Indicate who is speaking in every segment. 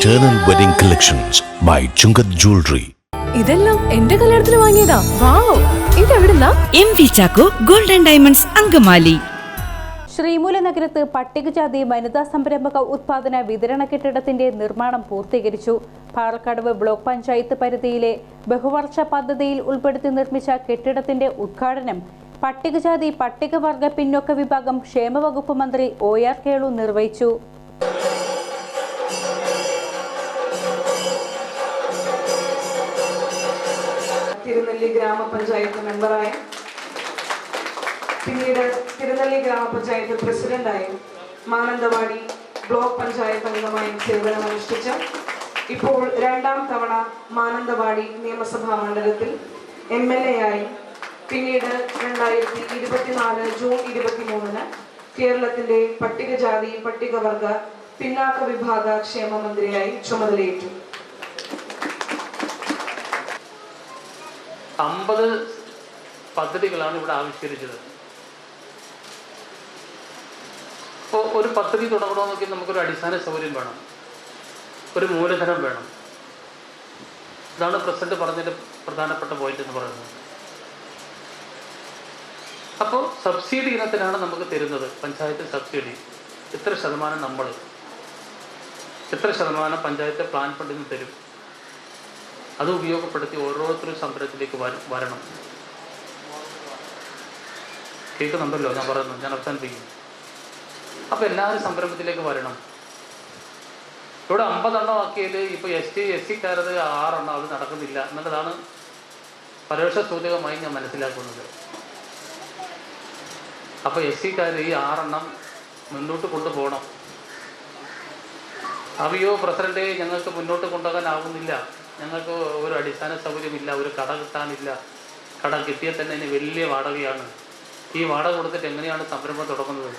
Speaker 1: Eternal Wedding Collections by Chungath Jewelry.
Speaker 2: ഇതെല്ലാം എന്റെ കല്യാണത്തിന് വാങ്ങിയതാ. Wow. ഇതെവിടുന്നാ
Speaker 3: M V Chacko golden diamonds Angamaly.
Speaker 4: ശ്രീമൂലനഗരത്ത് പട്ടികജാതി വനിതാ സംരംഭക ഉത്പാദന വിതരണ കെട്ടിടത്തിന്റെ നിർമ്മാണം പൂർത്തീകരിച്ചു. പാറക്കടവ് ബ്ലോക്ക് പഞ്ചായത്ത് പരിധിയിലെ ബഹുവർഷ പദ്ധതിയിൽ ഉൾപ്പെടുത്തി നിർമ്മിച്ച കെട്ടിടത്തിന്റെ ഉദ്ഘാടനം പട്ടികജാതി പട്ടികവർഗ പിന്നോക്ക വിഭാഗം ക്ഷേമവകുപ്പ് മന്ത്രി ഒ ആർ കേളു നിർവഹിച്ചു.
Speaker 5: ഗ്രാമപഞ്ചായത്ത് മെമ്പറായും പിന്നീട് തിരുനെല്ലി ഗ്രാമപഞ്ചായത്ത് പ്രസിഡന്റായും മാനന്തവാടി ബ്ലോക്ക് പഞ്ചായത്ത് അംഗമായും സേവനമനുഷ്ഠിച്ച ഇപ്പോൾ രണ്ടാം തവണ മാനന്തവാടി നിയമസഭാ മണ്ഡലത്തിൽ എം എൽ എ ആയി പിന്നീട് രണ്ടായിരത്തി ഇരുപത്തിനാല് ജൂൺ ഇരുപത്തിമൂന്നിന് കേരളത്തിന്റെ പട്ടികജാതി പട്ടികവർഗ പിന്നാക്ക വിഭാഗ ക്ഷേമ മന്ത്രിയായി ചുമതലയേറ്റു.
Speaker 6: അമ്പത് പദ്ധതികളാണ് ഇവിടെ ആവിഷ്കരിച്ചത്. അപ്പോൾ ഒരു പദ്ധതി തുടങ്ങണമെന്നൊക്കെ നമുക്കൊരു അടിസ്ഥാന സൗകര്യം വേണം. ഒരു മൂലധനം വേണം. ഇതാണ് പ്രസിഡന്റ് പറഞ്ഞതിന്റെ പ്രധാനപ്പെട്ട പോയിന്റ് എന്ന് പറയുന്നത്. അപ്പോൾ സബ്സിഡി ഇനത്തിനാണ് നമുക്ക് തരുന്നത് പഞ്ചായത്ത് സബ്സിഡി. എത്ര ശതമാനം നമ്മൾ എത്ര ശതമാനം പഞ്ചായത്ത് പ്ലാൻ ഫണ്ടിൽ നിന്ന് തരും? അത് ഉപയോഗപ്പെടുത്തി ഓരോരുത്തരും സമരത്തിലേക്ക് വര- വരണം. കേൾക്കുന്നുണ്ടല്ലോ ഞാൻ പറയുന്നത്? ഞാൻ അവസാനിപ്പിക്കും അപ്പോൾ എല്ലാവരും സംരംഭത്തിലേക്ക് വരണം. ഇവിടെ അമ്പതെണ്ണം ആക്കിയത് ഇപ്പോൾ എസ് ടി എസ് സിക്കാരത് ആറെണ്ണം അത് നടക്കുന്നില്ല എന്നുള്ളതാണ് പരോക്ഷ സൂചകമായി ഞാൻ മനസ്സിലാക്കുന്നത്. അപ്പോൾ എസ് സിക്കാർ ഈ ആറെണ്ണം മുന്നോട്ട് കൊണ്ടുപോകണം. അവിയോ പ്രസിഡന്റ് ഞങ്ങൾക്ക് മുന്നോട്ട് കൊണ്ടുപോകാനാവുന്നില്ല ഞങ്ങൾക്ക് ഒരു അടിസ്ഥാന സൗകര്യമില്ല ഒരു കട കിട്ടാനില്ല. കട കിട്ടിയാൽ തന്നെ അതിന് വലിയ വാടകയാണ്. ഈ വാടക കൊടുത്തിട്ട് എങ്ങനെയാണ് സംരംഭം തുടങ്ങുന്നത്?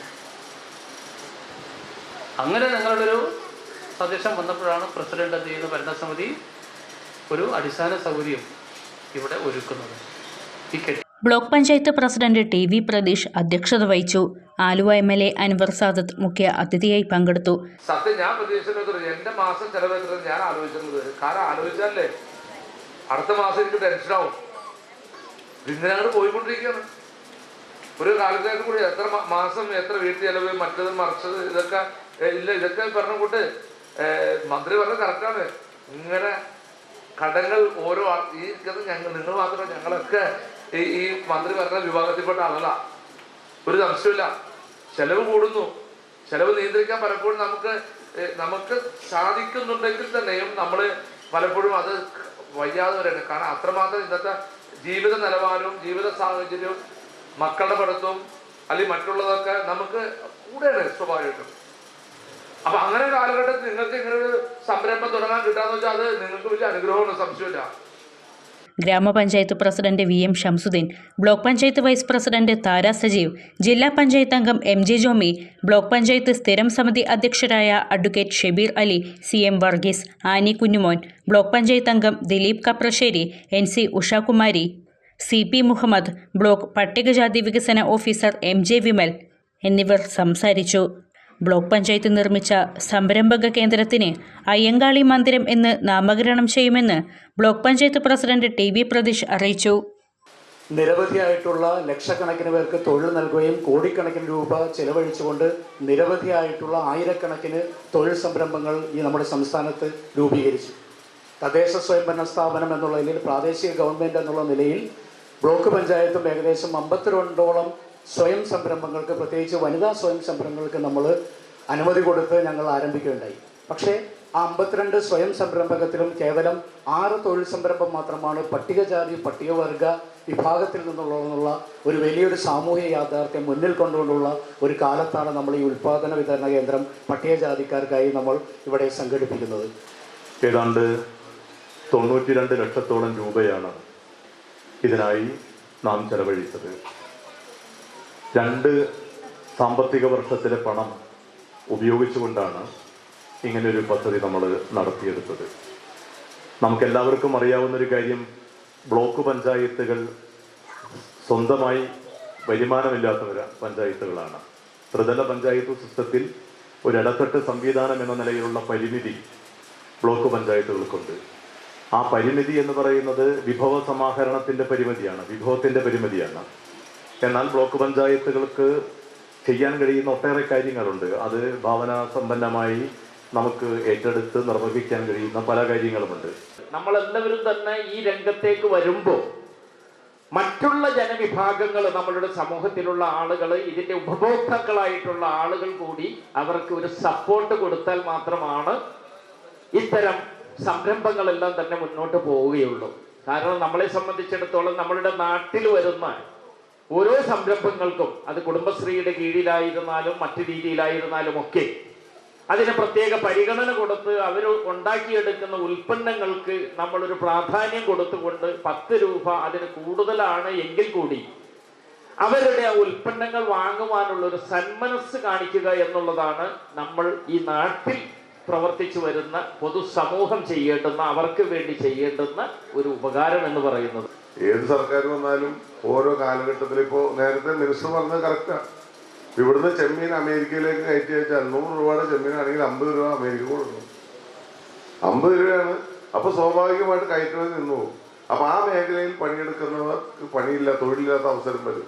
Speaker 6: അങ്ങനെ ഞങ്ങളുടെ ഒരു സജഷൻ വന്നപ്പോഴാണ് പ്രസിഡന്റ് എന്ത് ചെയ്യുന്ന ഭരണസമിതി ഒരു അടിസ്ഥാന സൗകര്യം ഇവിടെ ഒരുക്കുന്നത്. ഈ കെട്ടി
Speaker 4: block panchayat president T V Pratheesh അധ്യക്ഷത വഹിച്ചു. Aluva M L A Anwar Sadath മുഖ്യ അതിഥിയായി പങ്കെടുത്തു.
Speaker 7: സത്യം ഞാൻ പ്രതീക്ഷിച്ചത് എന്റെ മാസം ചെലവെത്ര ഞാൻ ആലോചിച്ചിരുന്നത്. കാരണം ആലോചിച്ചാലേ അടുത്ത മാസം എനിക്ക് ടെൻഷനാവും പോയിക്കൊണ്ടിരിക്കുകയാണ്. ഒരു കാലത്തേക്ക് കൂടി എത്ര മാസം എത്ര വീട്ടിൽ ചെലവ് മറ്റത് മറിച്ചത് ഇതൊക്കെ ഇല്ല ഇതൊക്കെ പറഞ്ഞ കൂട്ട് മന്ത്രി പറഞ്ഞ കറക്റ്റാണ് ഇങ്ങനെ കടങ്ങൾ ഓരോ ഈ ഞങ്ങൾ നിങ്ങൾ മാത്രമല്ല ഞങ്ങളൊക്കെ ഈ ഈ മന്ത്രി പറഞ്ഞ വിഭാഗത്തിൽപ്പെട്ട ആളല്ല ഒരു സംശയമില്ല ചെലവ് കൂടുന്നു. ചെലവ് നിയന്ത്രിക്കാൻ പലപ്പോഴും നമുക്ക് നമുക്ക് സാധിക്കുന്നുണ്ടെങ്കിൽ തന്നെയും നമ്മൾ പലപ്പോഴും അത് വയ്യാതെ വരെയാണ് കാരണം അത്രമാത്രം ഇന്നത്തെ ജീവിത നിലവാരവും ജീവിത സാഹചര്യവും മക്കളുടെ പഠിത്തവും അല്ലെങ്കിൽ മറ്റുള്ളതൊക്കെ നമുക്ക് കൂടെയാണ് സ്വാഭാവികമായിട്ടും. അപ്പൊ അങ്ങനെ കാലഘട്ടത്തിൽ നിങ്ങൾക്ക് ഇങ്ങനെ ഒരു സംരംഭം തുടങ്ങാൻ കിട്ടാന്ന് വെച്ചാൽ അത് നിങ്ങൾക്ക് വലിയ അനുഗ്രഹമാണ് സംശയമില്ല
Speaker 4: ഗ്രാമപഞ്ചായത്ത് president V M Shamsudheen block panchayat vice president Thara Sajeev ജില്ലാ പഞ്ചായത്ത് അംഗം M J Jomy block panchayat സ്ഥിരം സമിതി അധ്യക്ഷരായ advocate Shebeer Ali C M Varghese Annie Kunjumon block panchayat അംഗം Dileep Kapraserry N C Ushakumari C P Muhammad block പട്ടികജാതി വികസന officer M J Vimal എന്നിവർ സംസാരിച്ചു. Block panchayat നിർമ്മിച്ച സംരംഭക കേന്ദ്രത്തിന് അയ്യങ്കാളി മന്ദിരം എന്ന് നാമകരണം ചെയ്യുമെന്ന് block panchayat president T V Pratheesh അറിയിച്ചു.
Speaker 8: നിരവധിയായിട്ടുള്ള ലക്ഷക്കണക്കിന് പേർക്ക് തൊഴിൽ നൽകുകയും കോടിക്കണക്കിന് രൂപ ചെലവഴിച്ചുകൊണ്ട് നിരവധിയായിട്ടുള്ള ആയിരക്കണക്കിന് തൊഴിൽ സംരംഭങ്ങൾ ഈ നമ്മുടെ സംസ്ഥാനത്ത് രൂപീകരിച്ചു. തദ്ദേശ സ്വയംഭരണ സ്ഥാപനം എന്നുള്ള നിലയിൽ പ്രാദേശിക ഗവൺമെന്റ് എന്നുള്ള നിലയിൽ ബ്ലോക്ക് പഞ്ചായത്തും ഏകദേശം അമ്പത്തിരണ്ടോളം സ്വയം സംരംഭങ്ങൾക്ക് പ്രത്യേകിച്ച് വനിതാ സ്വയം സംരംഭങ്ങൾക്ക് നമ്മൾ അനുമതി കൊടുത്ത് ഞങ്ങൾ ആരംഭിക്കുകയുണ്ടായി. പക്ഷേ ആ അമ്പത്തിരണ്ട് സ്വയം സംരംഭകത്തിലും കേവലം ആറ് തൊഴിൽ സംരംഭം മാത്രമാണ് പട്ടികജാതി പട്ടികവർഗ വിഭാഗത്തിൽ നിന്നുള്ളതെന്നുള്ള ഒരു വലിയൊരു സാമൂഹിക യാഥാർത്ഥ്യം മുന്നിൽ കൊണ്ടുകൊണ്ടുള്ള ഒരു കാലത്താണ് നമ്മൾ ഈ ഉൽപ്പാദന വിതരണ കേന്ദ്രം പട്ടികജാതിക്കാർക്കായി നമ്മൾ ഇവിടെ സംഘടിപ്പിക്കുന്നത്.
Speaker 9: ഏതാണ്ട് തൊണ്ണൂറ്റി രണ്ട് ലക്ഷത്തോളം രൂപയാണ് ഇതിനായി നാം ചെലവഴിച്ചത്. രണ്ട് സാമ്പത്തിക വർഷത്തിലെ പണം ഉപയോഗിച്ചുകൊണ്ടാണ് ഇങ്ങനൊരു പദ്ധതി നമ്മൾ നടത്തിയെടുത്തത്. നമുക്കെല്ലാവർക്കും അറിയാവുന്നൊരു കാര്യം ബ്ലോക്ക് പഞ്ചായത്തുകൾ സ്വന്തമായി വരുമാനമില്ലാത്തവര പഞ്ചായത്തുകളാണ്. ത്രിതല പഞ്ചായത്ത് സിസ്റ്റത്തിൽ ഒരു ഇടത്തട്ട് സംവിധാനം എന്ന നിലയിലുള്ള പരിമിതി ബ്ലോക്ക് പഞ്ചായത്തുകൾക്കുണ്ട്. ആ പരിമിതി എന്ന് പറയുന്നത് വിഭവ സമാഹരണത്തിന്റെ പരിമിതിയാണ് വിഭവത്തിന്റെ പരിമിതിയാണ്. എന്നാൽ ബ്ലോക്ക് പഞ്ചായത്തുകൾക്ക് ചെയ്യാൻ കഴിയുന്ന ഒട്ടേറെ കാര്യങ്ങളുണ്ട്. അത് ഭാവന സമ്പന്നമായി നമുക്ക് ഏറ്റെടുത്ത് നിർവഹിക്കാൻ കഴിയുന്ന പല കാര്യങ്ങളുമുണ്ട്.
Speaker 10: നമ്മളെല്ലാവരും തന്നെ ഈ രംഗത്തേക്ക് വരുമ്പോൾ മറ്റുള്ള ജനവിഭാഗങ്ങൾ നമ്മളുടെ സമൂഹത്തിലുള്ള ആളുകൾ ഇതിന്റെ ഉപഭോക്താക്കളായിട്ടുള്ള ആളുകൾ കൂടി അവർക്ക് ഒരു സപ്പോർട്ട് കൊടുത്താൽ മാത്രമാണ് ഇത്തരം സംരംഭങ്ങളെല്ലാം തന്നെ മുന്നോട്ട് പോവുകയുള്ളൂ. കാരണം നമ്മളെ സംബന്ധിച്ചിടത്തോളം നമ്മളുടെ നാട്ടിൽ വരുന്ന ഓരോ സംരംഭങ്ങൾക്കും അത് കുടുംബശ്രീയുടെ കീഴിലായിരുന്നാലും മറ്റു രീതിയിലായിരുന്നാലും ഒക്കെ അതിന് പ്രത്യേക പരിഗണന കൊടുത്ത് അവർ ഉണ്ടാക്കിയെടുക്കുന്ന ഉൽപ്പന്നങ്ങൾക്ക് നമ്മളൊരു പ്രാധാന്യം കൊടുത്തുകൊണ്ട് പത്ത് രൂപ അതിന് കൂടുതലാണ് എങ്കിൽ കൂടി അവരുടെ ഉൽപ്പന്നങ്ങൾ വാങ്ങുവാനുള്ള ഒരു സന്മനസ് കാണിക്കുക എന്നുള്ളതാണ് നമ്മൾ ഈ നാട്ടിൽ പ്രവർത്തിച്ചു വരുന്ന പൊതുസമൂഹം ചെയ്യേണ്ടുന്ന അവർക്ക് വേണ്ടി ചെയ്യേണ്ടുന്ന ഒരു ഉപകാരം എന്ന് പറയുന്നത്.
Speaker 11: ഏത് സർക്കാർ വന്നാലും ഓരോ കാലഘട്ടത്തിൽ ഇപ്പോ നേരത്തെ മിനിസ്റ്റർ പറഞ്ഞത് കറക്റ്റാണ് ഇവിടുന്ന് ചെമ്മീൻ അമേരിക്കയിലേക്ക് കയറ്റി വെച്ചാൽ നൂറ് രൂപയുടെ ചെമ്മീനാണെങ്കിൽ അമ്പത് രൂപ അമേരിക്ക കൊടുക്കും. അമ്പത് രൂപയാണ്. അപ്പൊ സ്വാഭാവികമായിട്ട് കയറ്റുമതി നിന്നു പോകും. അപ്പൊ ആ മേഖലയിൽ പണിയെടുക്കുന്നവർക്ക് പണിയില്ല തൊഴിലില്ലാത്ത അവസരം വരും.